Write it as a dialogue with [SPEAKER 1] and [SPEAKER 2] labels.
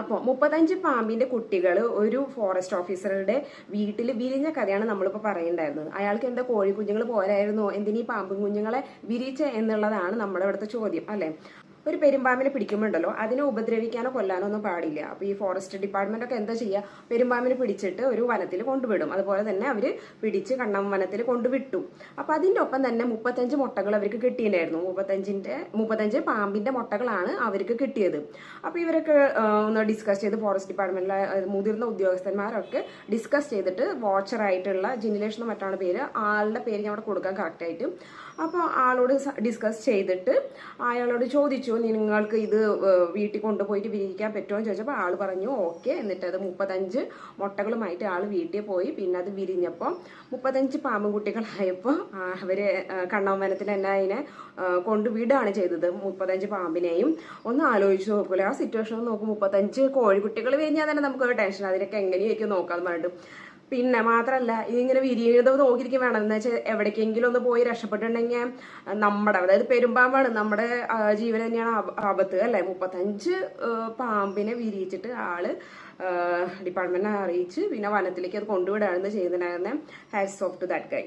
[SPEAKER 1] അപ്പോൾ മുപ്പത്തഞ്ച് പാമ്പിന്റെ കുട്ടികൾ ഒരു ഫോറസ്റ്റ് ഓഫീസറുടെ വീട്ടിൽ വിരിഞ്ഞ കഥയാണ് നമ്മളിപ്പോൾ പറയുണ്ടായിരുന്നത്. അയാൾക്ക് എന്താ കോഴി കുഞ്ഞുങ്ങൾ പോരായിരുന്നോ? എന്തിനീ പാമ്പും കുഞ്ഞുങ്ങളെ വിരിച്ച എന്നുള്ളതാണ് നമ്മുടെ ഇവിടുത്തെ ചോദ്യം അല്ലെ? ഒരു പെരുമ്പാമ്പിനെ പിടിക്കുമ്പോണ്ടല്ലോ അതിനെ ഉപദ്രവിക്കാനോ കൊല്ലാനോ ഒന്നും പാടില്ല. അപ്പൊ ഈ ഫോറസ്റ്റ് ഡിപ്പാർട്ട്മെന്റ് ഒക്കെ എന്താ ചെയ്യുക പെരുമ്പാമ്പിനെ പിടിച്ചിട്ട് ഒരു വനത്തിൽ കൊണ്ടുവിടും. അതുപോലെ തന്നെ അവർ പിടിച്ച് കണ്ണം വനത്തിൽ കൊണ്ടുവിട്ടു. അപ്പൊ അതിന്റെ ഒപ്പം തന്നെ മുപ്പത്തഞ്ച് മുട്ടകൾ അവർക്ക് കിട്ടിയിട്ടുണ്ടായിരുന്നു. മുപ്പത്തഞ്ചിന്റെ മുപ്പത്തഞ്ച് പാമ്പിന്റെ മുട്ടകളാണ് അവർക്ക് കിട്ടിയത്. അപ്പൊ ഇവരൊക്കെ ഒന്ന് ഡിസ്കസ് ചെയ്ത് ഫോറസ്റ്റ് ഡിപ്പാർട്ട്മെന്റിലെ മുതിർന്ന ഉദ്യോഗസ്ഥന്മാരൊക്കെ ഡിസ്കസ് ചെയ്തിട്ട് വാച്ചർ ആയിട്ടുള്ള ജിനിലേഷ് എന്ന് മറ്റാണ് പേര് ആളുടെ പേര് ഞാൻ അവിടെ കൊടുക്കാൻ കറക്റ്റ് ആയിട്ട്. അപ്പോൾ ആളോട് ഡിസ്കസ് ചെയ്തിട്ട് അയാളോട് ചോദിച്ചു നിങ്ങൾക്ക് ഇത് വീട്ടിൽ കൊണ്ടുപോയിട്ട് വിരിയിക്കാൻ പറ്റുമോ? എന്ന് ചോദിച്ചപ്പോൾ ആൾ പറഞ്ഞു ഓക്കെ. എന്നിട്ട് അത് മുപ്പത്തഞ്ച് മുട്ടകളുമായിട്ട് ആൾ വീട്ടിൽ പോയി. പിന്നെ അത് വിരിഞ്ഞപ്പോൾ മുപ്പത്തഞ്ച് പാമ്പും കുട്ടികളായപ്പോൾ അവർ കണ്ണവനത്തിൽ തന്നെ അതിനെ കൊണ്ടുവിടുകയാണ് ചെയ്തത് മുപ്പത്തഞ്ച് പാമ്പിനെയും. ഒന്ന് ആലോചിച്ച് നോക്കൂല ആ സിറ്റുവേഷൻ നോക്കും. മുപ്പത്തഞ്ച് കോഴിക്കുട്ടികൾ വിരിഞ്ഞാൽ തന്നെ നമുക്ക് ടെൻഷൻ അതിനൊക്കെ എങ്ങനെയായിരിക്കും നോക്കാമെന്ന് പറഞ്ഞിട്ട്. പിന്നെ മാത്രല്ല ഇതിങ്ങനെ വിരിയുന്നത് നോക്കിയിരിക്കും വേണം. എന്ന് വെച്ചാൽ എവിടേക്കെങ്കിലും ഒന്ന് പോയി രക്ഷപ്പെട്ടിട്ടുണ്ടെങ്കിൽ നമ്മുടെ അതായത് പെരുമ്പാമ്പാണ് നമ്മുടെ ജീവൻ തന്നെയാണ് ആപ- ആപത്ത് അല്ലെ? മുപ്പത്തഞ്ച് പാമ്പിനെ വിരിയിച്ചിട്ട് ആൾ ഡിപ്പാർട്ട്മെന്റിനെ അറിയിച്ച് പിന്നെ വനത്തിലേക്ക് അത് കൊണ്ടുവിടുകയാണ് ചെയ്യുന്നുണ്ടായിരുന്നെ hats off to that guy